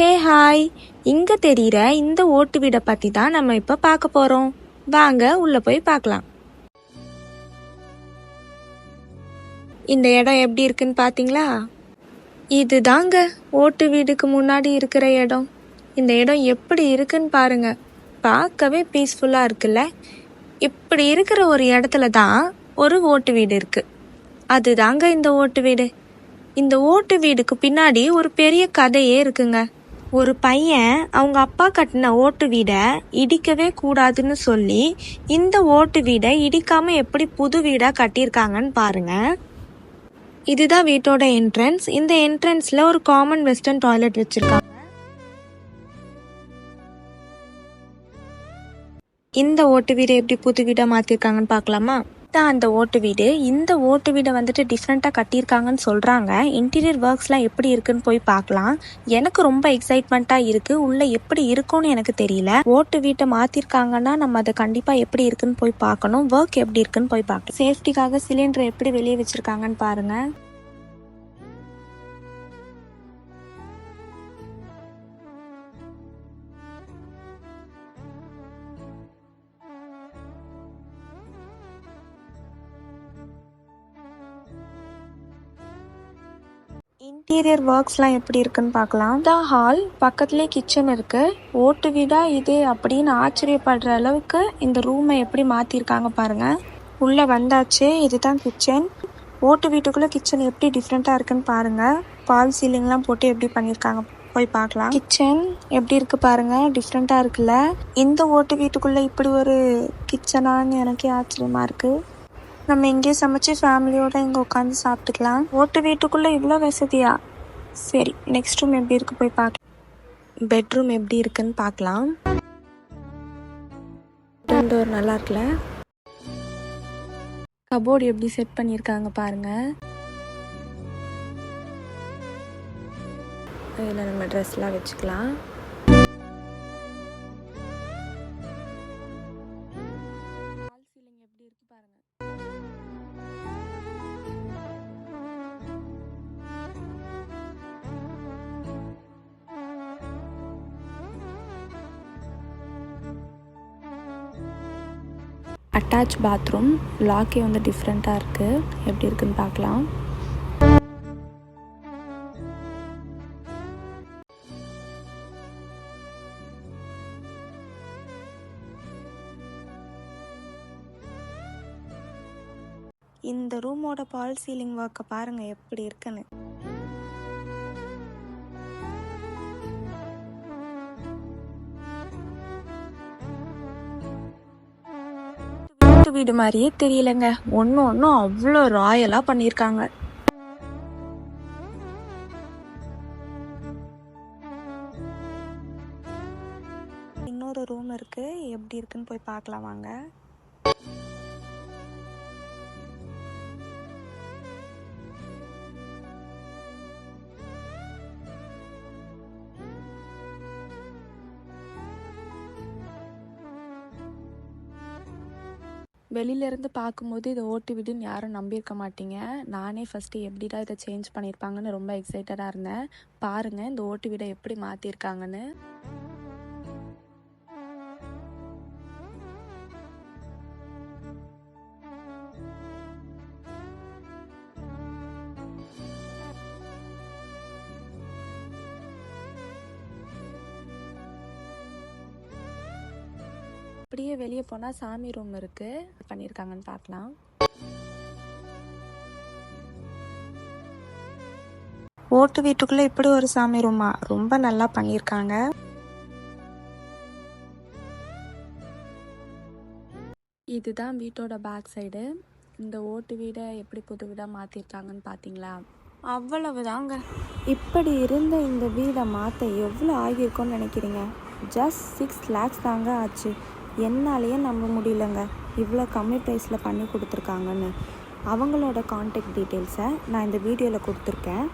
Hey hi. இங்க தெரியிற இந்த ஓட்டு வீடை பத்தி தான் நம்ம இப்ப பார்க்க போறோம். வாங்க உள்ள போய் பார்க்கலாம் இந்த இடம் எப்படி இருக்குன்னு பாத்தீங்களா? இதுதாங்க ஓட்டு வீடுக்கு முன்னாடி இருக்கிற இடம். இந்த இடம் எப்படி இருக்குன்னு பாருங்க. பார்க்கவே பீஸ்ஃபுல்லா இருக்குல்ல? இப்படி இருக்கிற ஒரு இடத்துல தான் ஒரு ஓட்டு வீடு இருக்கு. அதுதாங்க இந்த ஓட்டு வீடு. இந்த ஓட்டு வீடுக்கு பின்னாடி ஒரு பெரிய கதையே இருக்குங்க. ஒரு பையன் அவங்க அப்பா கட்டின ஓட்டு வீடை இடிக்கவே கூடாதுன்னு சொல்லி இந்த ஓட்டு வீடை இடிக்காம எப்படி புது வீடா கட்டியிருக்காங்கன்னு பாருங்க. இதுதான் வீட்டோட என்ட்ரன்ஸ் இந்த என்ட்ரன்ஸ்ல ஒரு காமன் வெஸ்டர்ன் டாய்லெட் வச்சிருக்காங்க. இந்த ஓட்டு வீடு எப்படி புது வீடா மாத்திருக்காங்கன்னு பார்க்கலாமா? தான் அந்த ஓட்டு வீடு. இந்த ஓட்டு வீடை வந்துட்டு டிஃப்ரெண்ட்டாக கட்டியிருக்காங்கன்னு சொல்கிறாங்க இன்டீரியர் ஒர்க்ஸ்லாம் எப்படி இருக்குன்னு போய் பார்க்கலாம். எனக்கு ரொம்ப எக்ஸைட்மெண்ட்டாக இருக்குது உள்ளே எப்படி இருக்கும்னு எனக்கு தெரியல. ஓட்டு வீட்டை மாற்றிருக்காங்கன்னா நம்ம அதை கண்டிப்பாக எப்படி இருக்குன்னு போய் பார்க்கணும். ஒர்க் எப்படி இருக்குன்னு போய் பார்க்கணும். சேஃப்டிக்காக சிலிண்டர் எப்படி வெளியே வச்சுருக்காங்கன்னு பாருங்கள் இன்டீரியர் ஒர்க்ஸ்லாம் எப்படி இருக்குன்னு பார்க்கலாம். தான் ஹால் பக்கத்துலேயே கிச்சன் இருக்கு. ஓட்டு வீடா இது அப்படின்னு ஆச்சரியப்படுற அளவுக்கு இந்த ரூமை எப்படி மாற்றிருக்காங்க பாருங்க. உள்ளே வந்தாச்சு இதுதான் கிச்சன் ஓட்டு வீட்டுக்குள்ளே கிச்சன் எப்படி டிஃப்ரெண்ட்டாக இருக்குன்னு பாருங்க. பால் சீலிங்லாம் போட்டு எப்படி பண்ணியிருக்காங்க போய் பார்க்கலாம். கிச்சன் எப்படி இருக்கு பாருங்க டிஃப்ரெண்ட்டாக இருக்குல்ல. இந்த ஓட்டு வீட்டுக்குள்ளே இப்படி ஒரு கிச்சனான்னு எனக்கே ஆச்சரியமா இருக்கு. நம்ம இங்கே சமைச்சு ஃபேமிலியோட இங்கே உட்காந்து சாப்பிட்டுக்கலாம். ஓட்டு வீட்டுக்குள்ளே இவ்வளோ வசதியா? சரி நெக்ஸ்ட் ரூம் எப்படி இருக்கு போய் பார்க்கலாம் பெட்ரூம் எப்படி இருக்குன்னு பார்க்கலாம் ஒரு நல்லா இருக்குல்ல? கபோர்டு எப்படி செட் பண்ணியிருக்காங்க பாருங்க. இதில் நம்ம ட்ரெஸ்லாம் வச்சுக்கலாம். Attach bathroom. லாக்கே வந்து டிஃப்ரெண்ட்டாக இருக்குது எப்படி இருக்குன்னு பார்க்கலாம். இந்த ரூமோட பால் சீலிங் ஒர்க்கை பாருங்க எப்படி இருக்குன்னு. வீட்டு வீடு மாதிரியே தெரியலங்க. ஒன்று ஒன்றும் அவ்வளோ ராயலாக பண்ணியிருக்காங்க. இன்னொரு ரூம் இருக்கு. எப்படி இருக்குன்னு போய் பார்க்கலாம் வாங்க. வெளியிலேருந்து பார்க்கும்போது இதை ஓட்டு வீடுன்னு யாரும் நம்பியிருக்க மாட்டீங்க. நானே ஃபஸ்ட்டு எப்படிடா இதை சேஞ்ச் பண்ணியிருப்பாங்கன்னு ரொம்ப எக்ஸைட்டடாக இருந்தேன். பாருங்கள் இந்த ஓட்டு வீடை எப்படி மாற்றிருக்காங்கன்னு அப்படியே வெளியே போனால் சாமி ரூம் இருக்குது பண்ணியிருக்காங்கன்னு பார்க்கலாம். ஓட்டு வீட்டுக்குள்ளே இப்படி ஒரு சாமி ரூமா? ரொம்ப நல்லா பண்ணியிருக்காங்க இதுதான் வீட்டோட பேக் சைடு இந்த ஓட்டு வீடை எப்படி புது வீடாக மாற்றிருக்காங்கன்னு பார்த்தீங்களா அவ்வளவுதாங்க. இப்படி இருந்த இந்த வீடை மாற்ற எவ்வளோ ஆகியிருக்கும்னு நினைக்கிறீங்க? ஜஸ்ட் சிக்ஸ் லேக்ஸ் தாங்க ஆச்சு. என்னாலேயே நம்ப முடியலங்க. இவ்வளோ கம்மி ப்ரைஸில் பண்ணி கொடுத்துருக்காங்கன்னு. அவங்களோட காண்டாக்ட் டீட்டெயில்ஸை நான் இந்த வீடியோவில் கொடுத்துருக்கேன்.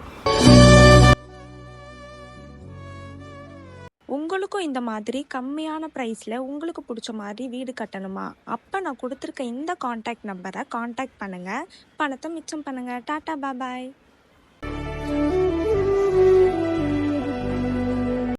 உங்களுக்கும் இந்த மாதிரி கம்மியான ப்ரைஸில் உங்களுக்கு பிடிச்ச மாதிரி வீடு கட்டணுமா? அப்போ நான் கொடுத்துருக்க இந்த காண்டாக்ட் நம்பரை காண்டாக்ட் பண்ணுங்கள் பணத்தை மிச்சம் பண்ணுங்கள் டாட்டா பாபாய்